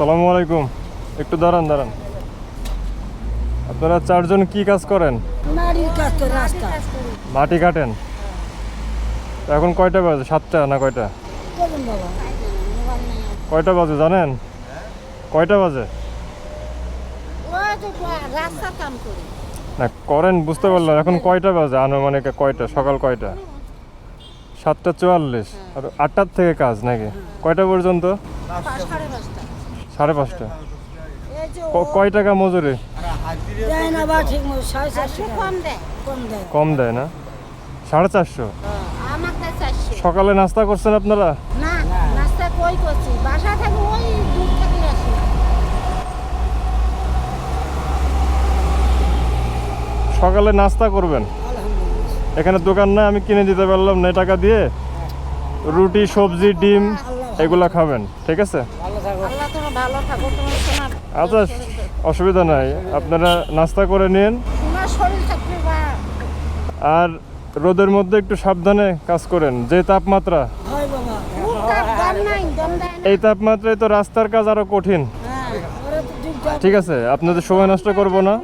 আসসালামু আলাইকুম। একটু দাঁড়ান দাঁড়ান। আপনারা চারজন কি কাজ করেন? মাটি কাটেন? এখন কয়টা বাজে? সাতটা না কয়টা? কয়টা বাজে জানেন? কয়টা বাজে? না করেন বুঝতে পারলাম। এখন কয়টা বাজে? আনুমানিক কয়টা? সকাল কয়টা? সাতটা চুয়াল্লিশ। আর আটটার থেকে কাজ নাকি? কয়টা পর্যন্ত? সাড়ে পাঁচটা। কয় টাকা মজুরি? কম দেয় না? সাড়ে চারশো? সকালে নাস্তা করছেন আপনারা? সকালে নাস্তা করবেন? এখানে দোকান না আমি কিনে দিতে পারলাম না টাকা দিয়ে। রুটি, সবজি, ডিম, এগুলা খাবেন, ঠিক আছে? আল্লাহ ভালো থাকো আচ্ছা অসুবিধা নাই। আপনারা নাস্তা করে নিন। আর রোদের মধ্যে একটু সাবধানে কাজ করেন যে তাপমাত্রা। এই তাপমাত্রায় তো রাস্তার কাজ আরও কঠিন। হ্যাঁ ঠিক আছে আপনাদের সময় নষ্ট করব না।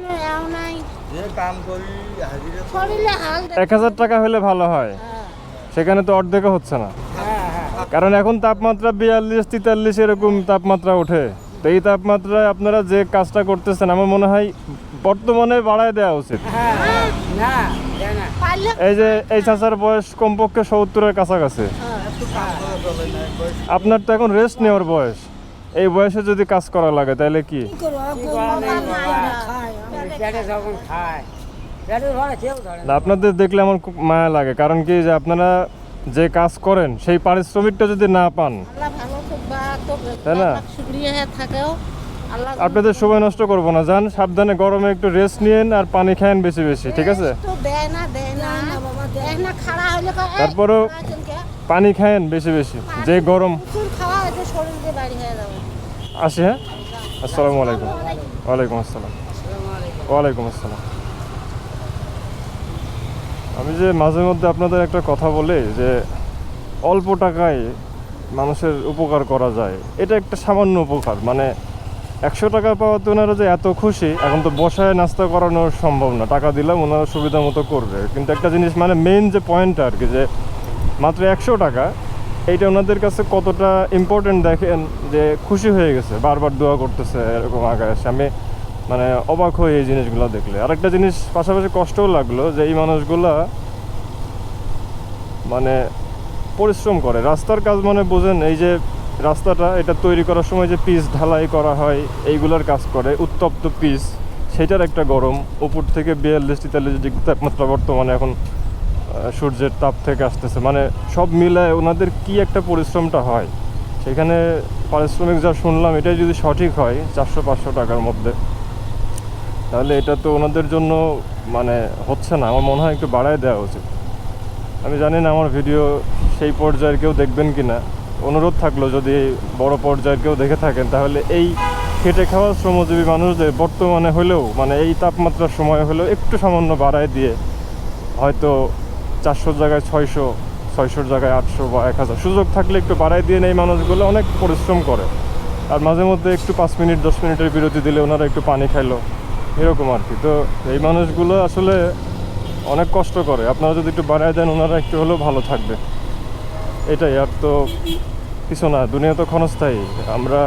এক হাজার টাকা হলে ভালো হয়। হ্যাঁ। সেখানে তো অর্ধেকও হচ্ছে না। কারণ এখন তাপমাত্রা বিয়াল্লিশ, তেতাল্লিশ এরকম তাপমাত্রা ওঠে। তো এই তাপমাত্রায় আপনারা যে কাজটা করতেছেন, আমার মনে হয় বর্তমানে বাড়ায় দেওয়া উচিত। এই যে এই চাচার বয়স কমপক্ষে সত্তরের কাছাকাছি। আপনার তো এখন রেস্ট নেওয়ার বয়স। এই বয়সে যদি কাজ করা লাগে, তাহলে কি? আপনাদের দেখলে আমার খুব মায়া লাগে, কারণ কি যে আপনারা যে কাজ করেন সেই পারিশ্রমিকটা যদি না পান। তাই না? শুক্রিয়া থাকেও। আল্লাহ আপনাদের সময় নষ্ট করব না। যান সাবধানে গরমে একটু রেস্ট নিয়েন আর পানি খায়েন বেশি বেশি ঠিক আছে? তারপরেও-? পানি খায়েন বেশি বেশি যে গরম। আসি হ্যাঁ? আসসালামু আলাইকুম। ওয়ালাইকুম আসসালাম। ওয়ালাইকুম আসসালাম। আমি যে মাঝে মধ্যে আপনাদের একটা কথা বলি যে অল্প টাকায় মানুষের উপকার করা যায়, এটা একটা সামান্য উপকার। মানে একশো টাকা পাওয়াতে ওনারা যে এত খুশি, এখন তো বসায় নাস্তা করানো সম্ভব না। টাকা দিলাম, ওনারা সুবিধা মতো করবে। কিন্তু একটা জিনিস মানে মেন যে পয়েন্টটা আর কি, যে মাত্র একশো টাকা, এইটা ওনাদের কাছে কতটা ইম্পর্টেন্ট দেখেন যে খুশি হয়ে গেছে, বারবার দোয়া করতেছে এরকম আগে এসে আমি মানে অবাক হয়ে এই জিনিসগুলো দেখলে। আরেকটা জিনিস পাশাপাশি কষ্টও লাগল যে এই মানুষগুলা মানে পরিশ্রম করে। রাস্তার কাজ মানে বোঝেন, এই যে রাস্তাটা, এটা তৈরি করার সময় যে পিচ ঢালাই করা হয়, এইগুলোর কাজ করে, উত্তপ্ত পিচ, সেটার একটা গরম। উপর থেকে বিয়াল্লিশ, তেতাল্লিশ ডিগ্রি তাপমাত্রা বর্তমানে এখন সূর্যের তাপ থেকে আসতেছে। মানে সব মিলায় ওনাদের কি একটা পরিশ্রমটা হয়? সেখানে পারিশ্রমিক যা শুনলাম, এটাই যদি সঠিক হয়, চারশো, পাঁচশো টাকার মধ্যে। তাহলে এটা তো ওনাদের জন্য মানে হচ্ছে না, আমার মনে হয় একটু বাড়ায় দেওয়া উচিত। আমি জানি না আমার ভিডিও সেই পর্যায়ের কেউ দেখবেন কি না অনুরোধ থাকল যদি বড় পর্যায়ের কেউ দেখে থাকেন, তাহলে এই খেটে খাওয়া শ্রমজীবী মানুষদের বর্তমানে হলেও মানে এই তাপমাত্রার সময় হলেও একটু সামান্য বাড়ায় দিয়ে হয়তো চারশোর জায়গায় ছয়শো, ছয়শোর জায়গায় আটশো বা এক হাজার সুযোগ থাকলে একটু বাড়ায় দিয়ে এই মানুষগুলো, অনেক পরিশ্রম করে। আর মাঝে মধ্যে একটু পাঁচ মিনিট, দশ মিনিটের বিরতি দিলে ওনারা একটু পানি খাইলো। এরকম আর কি। তো এই মানুষগুলো আসলে অনেক কষ্ট করে। আপনারা যদি একটু বাড়ায় দেন, ওনারা একটু হলেও ভালো থাকবে। এটাই। আর তো কিছু না, দুনিয়া তো ক্ষণস্থায়ী। আমরা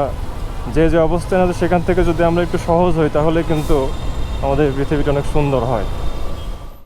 যে যে অবস্থায় আছে, সেখান থেকে যদি আমরা একটু সহজ হই, তাহলে কিন্তু আমাদের পৃথিবীটা অনেক সুন্দর হয়।